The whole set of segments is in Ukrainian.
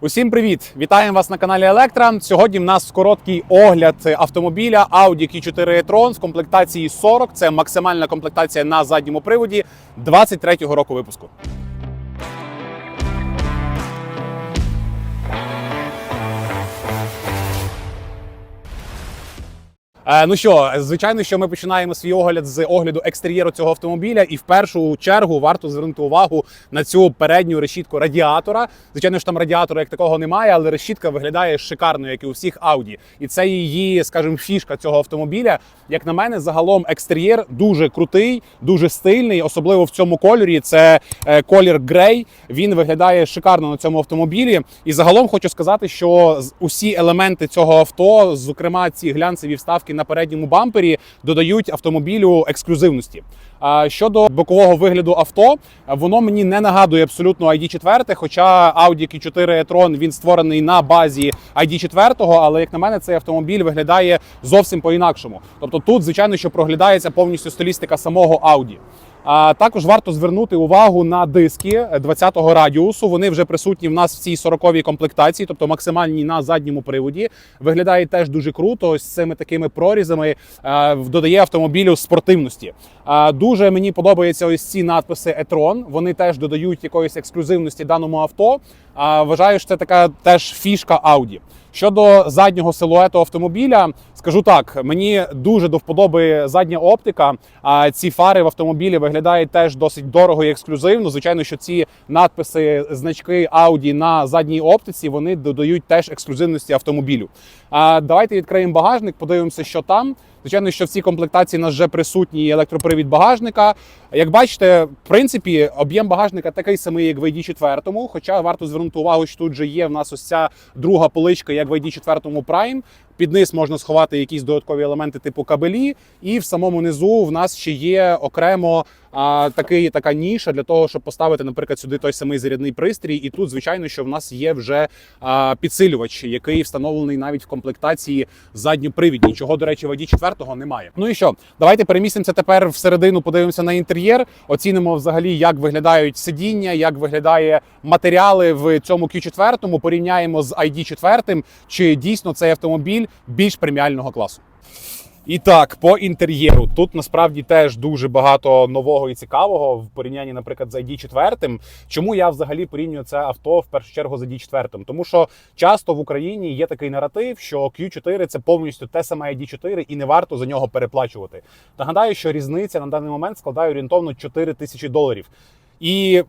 Усім привіт! Вітаємо вас на каналі Електра. Сьогодні в нас короткий огляд автомобіля Audi Q4 e-tron з комплектації 40. Це максимальна комплектація на задньому приводі 23-го року випуску. Ну що, звичайно, що ми починаємо свій огляд з огляду екстер'єру цього автомобіля, і в першу чергу варто звернути увагу на цю передню решітку радіатора. Звичайно ж, там радіатора як такого немає, але решітка виглядає шикарно, як і у всіх Audi. І це її, скажімо, фішка цього автомобіля. Як на мене, загалом екстер'єр дуже крутий, дуже стильний, особливо в цьому кольорі. Це е, колір грей. Він виглядає шикарно на цьому автомобілі. І загалом хочу сказати, що усі елементи цього авто, зокрема ці глянцеві вставки на передньому бампері, додають автомобілю ексклюзивності. Щодо бокового вигляду авто, воно мені не нагадує абсолютно ID4, хоча Audi Q4 e-tron він створений на базі ID4, але як на мене, цей автомобіль виглядає зовсім по-інакшому. Тобто тут, звичайно, що проглядається повністю стилістика самого Audi. А також варто звернути увагу на диски 20-го радіусу. Вони вже присутні в нас в цій 40-й комплектації, тобто максимальні на задньому приводі. Виглядає теж дуже круто. Ось з цими такими прорізами е, додає автомобілю спортивності. Е, Дуже мені подобаються ось ці надписи e-tron. Вони теж додають якоїсь ексклюзивності даному авто. Вважаю, що це така теж фішка Audi. Щодо заднього силуету автомобіля, скажу так: мені дуже до вподоби задня оптика. А ці фари в автомобілі виглядають теж досить дорого і ексклюзивно. Звичайно, що ці надписи, значки Audi на задній оптиці вони додають теж ексклюзивності автомобілю. А давайте відкриємо багажник, подивимося, що там. Звичайно, що в цій комплектації у нас вже присутній електропривід багажника. Як бачите, в принципі, об'єм багажника такий самий, як в ID4, хоча варто звернути увагу, що тут же є в нас ось ця друга поличка, як в ID4 Prime. Під низ можна сховати якісь додаткові елементи типу кабелі, і в самому низу в нас ще є окремо а, такий, така ніша для того, щоб поставити, наприклад, сюди той самий зарядний пристрій. І тут, звичайно, що в нас є вже а, підсилювач, який встановлений навіть в комплектації задньопривідній, чого, до речі, в ID4 немає. Ну і що, давайте перемістимося тепер всередину, подивимося на інтер'єр, оцінимо взагалі, як виглядають сидіння, як виглядає матеріали в цьому Q4, порівняємо з ID4, чи дійсно цей автомобіль більш преміального класу. І так, по інтер'єру тут насправді теж дуже багато нового і цікавого в порівнянні, наприклад, з ID4. Чому я взагалі порівнюю це авто в першу чергу з ID4? Тому що часто в Україні є такий наратив, що Q4 це повністю те саме ID4 і не варто за нього переплачувати. Нагадаю, що різниця на даний момент складає орієнтовно 4 тисячі доларів. І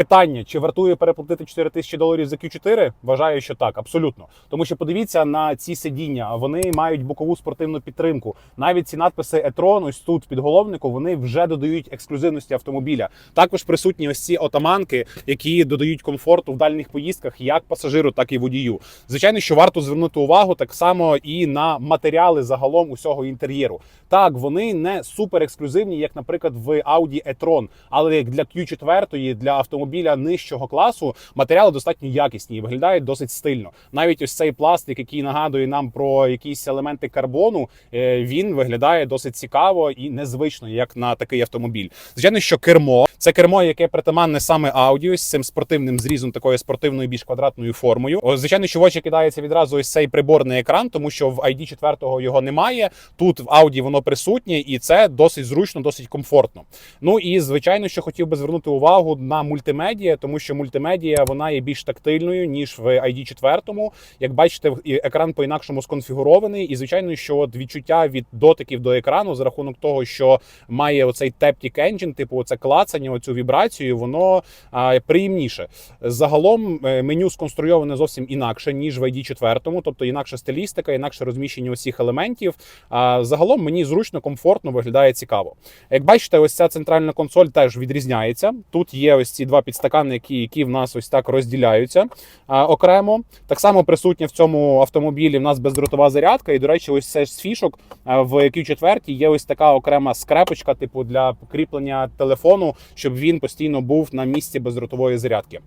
Питання, чи вартує переплатити 4 тисячі доларів за Q4? Вважаю, що так, абсолютно. Тому що подивіться на ці сидіння, вони мають бокову спортивну підтримку. Навіть ці надписи e-tron ось тут в підголовнику вони вже додають ексклюзивності автомобіля. Також присутні ось ці отаманки, які додають комфорту в дальніх поїздках як пасажиру, так і водію. Звичайно, що варто звернути увагу так само і на матеріали загалом усього інтер'єру. Так, вони не супер ексклюзивні, як, наприклад, в Audi e-tron, але як для Q4, для автомобіля нижчого класу матеріали достатньо якісні і виглядають досить стильно. Навіть ось цей пластик, який нагадує нам про якісь елементи карбону, е, він виглядає досить цікаво і незвично, як на такий автомобіль. Звичайно, що кермо це кермо, яке притаманне саме Audi, з цим спортивним зрізом, такою спортивною більш квадратною формою. Звичайно, що в очі кидається відразу ось цей приборний екран, тому що в ID 4 його немає. Тут в Audi воно присутнє, і це досить зручно, досить комфортно. Ну і звичайно, що хотів би звернути увагу на мультимедіа, тому що мультимедіа вона є більш тактильною ніж в ID 4. Як бачите, екран по-інакшому сконфігурований, і звичайно, що от відчуття від дотиків до екрану за рахунок того, що має оцей Taptic Engine, типу оце клацання, оцю вібрацію, воно а, приємніше. Загалом е, меню сконструйоване зовсім інакше ніж в ID 4, тобто інакша стилістика, інакше розміщення усіх елементів. А загалом мені зручно, комфортно виглядає цікаво. Як бачите, ось ця центральна консоль теж відрізняється. Тут є ось ці два підстаканники, які в нас ось так розділяються а, окремо. Так само присутня в цьому автомобілі в нас бездротова зарядка. І, до речі, ось це ж з фішок в Q4 є ось така окрема скрепочка, типу для покріплення телефону, щоб він постійно був на місці бездротової зарядки.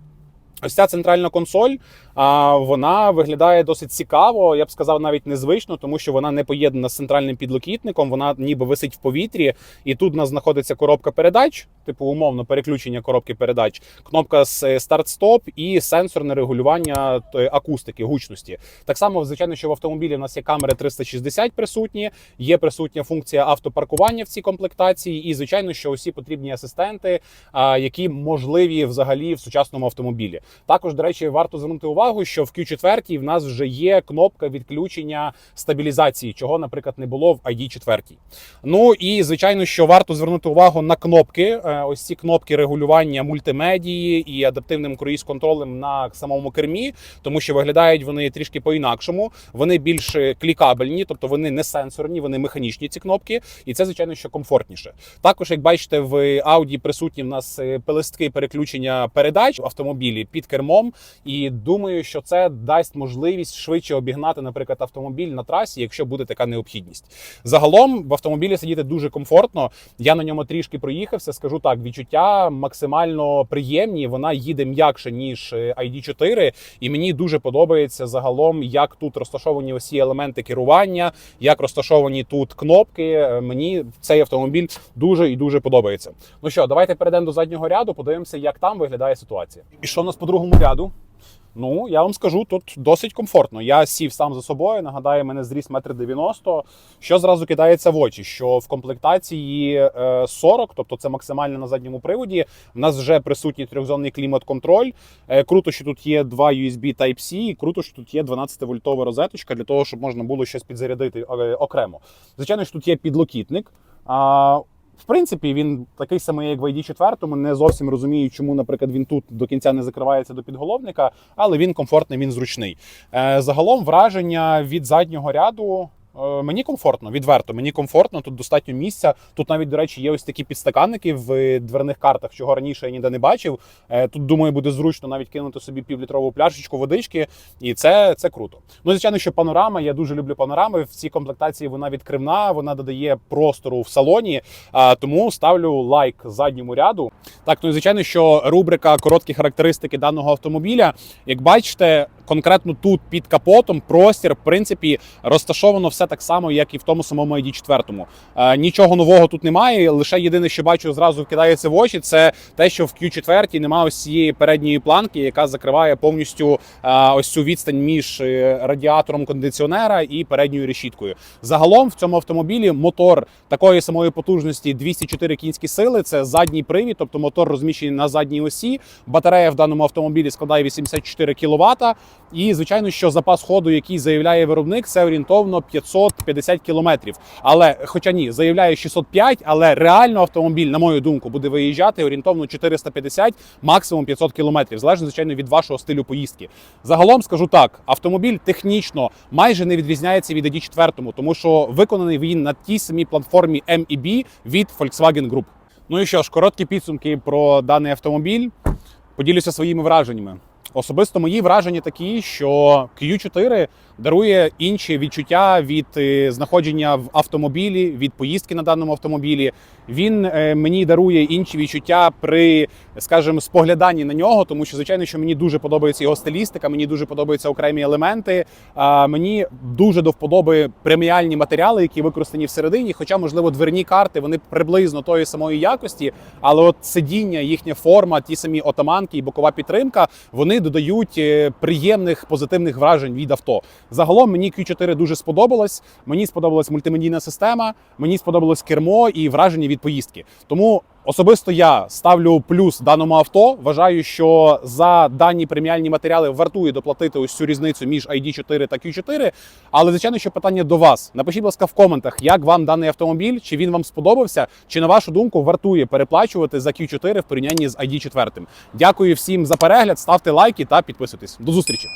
Ось ця центральна консоль, а, вона виглядає досить цікаво. Я б сказав, навіть незвично, тому що вона не поєднана з центральним підлокітником, вона ніби висить в повітрі, і тут у нас знаходиться коробка передач, типу умовно переключення коробки передач, кнопка з старт-стоп і сенсорне регулювання акустики, гучності. Так само, звичайно, що в автомобілі в нас є камери 360 присутні, є присутня функція автопаркування в цій комплектації, і звичайно, що усі потрібні асистенти, які можливі взагалі в сучасному автомобілі. Також, до речі, варто звернути увагу, що в Q4 в нас вже є кнопка відключення стабілізації, чого, наприклад, не було в ID 4. Ну і звичайно, що варто звернути увагу на кнопки. Е, Ось ці кнопки регулювання мультимедії і адаптивним круїз-контролем на самому кермі, тому що виглядають вони трішки по-інакшому. Вони більш клікабельні, тобто вони не сенсорні, вони механічні ці кнопки, і це звичайно що комфортніше. Також, як бачите, в Audi присутні в нас е, пелестки переключення передач автомобілі під кермом. І думаю, що це дасть можливість швидше обігнати, наприклад, автомобіль на трасі, якщо буде така необхідність. Загалом в автомобілі сидіти дуже комфортно. Я на ньому трішки проїхався. Скажу так, відчуття максимально приємні. Вона їде м'якше ніж е, ID4, і мені дуже подобається загалом, як тут розташовані усі елементи керування, як розташовані тут кнопки. Е, Мені цей автомобіль дуже і дуже подобається. Ну що, давайте перейдемо до заднього ряду, подивимося, як там виглядає ситуація. І що нас по другому ряду? Ну, я вам скажу, тут досить комфортно. Я сів сам за собою. Нагадаю, мене зріс метр дев'яносто. Що зразу кидається в очі? Що в комплектації е, 40, тобто це максимально на задньому приводі. В нас вже присутній трьохзонний клімат-контроль. Е, Круто, що тут є два USB Type-C, і круто, що тут є 12-вольтова розеточка для того, щоб можна було щось підзарядити е, окремо. Звичайно, що тут є підлокітник. В принципі, він такий самий, як в ID4, не зовсім розумію, чому, наприклад, він тут до кінця не закривається до підголовника, але він комфортний, він зручний. Е, Загалом враження від заднього ряду. Е, Мені комфортно, відверто. Мені комфортно, тут достатньо місця. Тут навіть, до речі, є ось такі підстаканники в дверних картах, чого раніше я ніде не бачив. Е, Тут, думаю, буде зручно навіть кинути собі півлітрову пляшечку водички, і це, це круто. Ну, звичайно, що панорама. Я дуже люблю панорами. В цій комплектації вона відкривна, вона додає простору в салоні. Тому ставлю лайк задньому ряду. Так, ну і звичайно, що рубрика короткі характеристики даного автомобіля. Як бачите, конкретно тут під капотом простір, в принципі, розташовано все так само, як і в тому самому ID4. Е, нічого нового тут немає. Лише єдине, що бачу, зразу кидається в очі, це те, що в Q4 немає ось цієї передньої планки, яка закриває повністю е, ось цю відстань між е, радіатором кондиціонера і передньою решіткою. Загалом в цьому автомобілі мотор такої самої потужності 204 кінські сили. Це задній привід, тобто мотор розміщений на задній осі. Батарея в даному автомобілі складає 84 кВт. І звичайно, що запас ходу, який заявляє виробник, це орієнтовно 550 кілометрів. Але, хоча ні, заявляє 605, але реально автомобіль, на мою думку, буде виїжджати орієнтовно 450, максимум 500 кілометрів, залежно звичайно від вашого стилю поїздки. Загалом скажу так: автомобіль технічно майже не відрізняється від ID4, тому що виконаний він на тій самій платформі MEB від Volkswagen Group. Ну і що ж, короткі підсумки про даний автомобіль. Поділюся своїми враженнями. Особисто мої враження такі, що Q4 дарує інші відчуття від е, знаходження в автомобілі, від поїздки на даному автомобілі. Він е, мені дарує інші відчуття при, скажімо, спогляданні на нього, тому що, звичайно, що мені дуже подобається його стилістика, мені дуже подобаються окремі елементи. А мені дуже до вподоби преміальні матеріали, які використані всередині. Хоча, можливо, дверні карти вони приблизно тої самої якості, але от сидіння, їхня форма, ті самі отаманки і бокова підтримка, вони додають е, приємних позитивних вражень від авто. Загалом мені Q4 дуже сподобалось. Мені сподобалась мультимедійна система, мені сподобалось кермо і враження від поїздки. Тому особисто я ставлю плюс даному авто. Вважаю, що за дані преміальні матеріали вартує доплатити ось цю різницю між ID4 та Q4. Але звичайно, що питання до вас. Напишіть, будь ласка, в коментах, як вам даний автомобіль, чи він вам сподобався, чи на вашу думку вартує переплачувати за Q4 в порівнянні з ID4. Дякую всім за перегляд, ставте лайки та підписуйтесь. До зустрічі!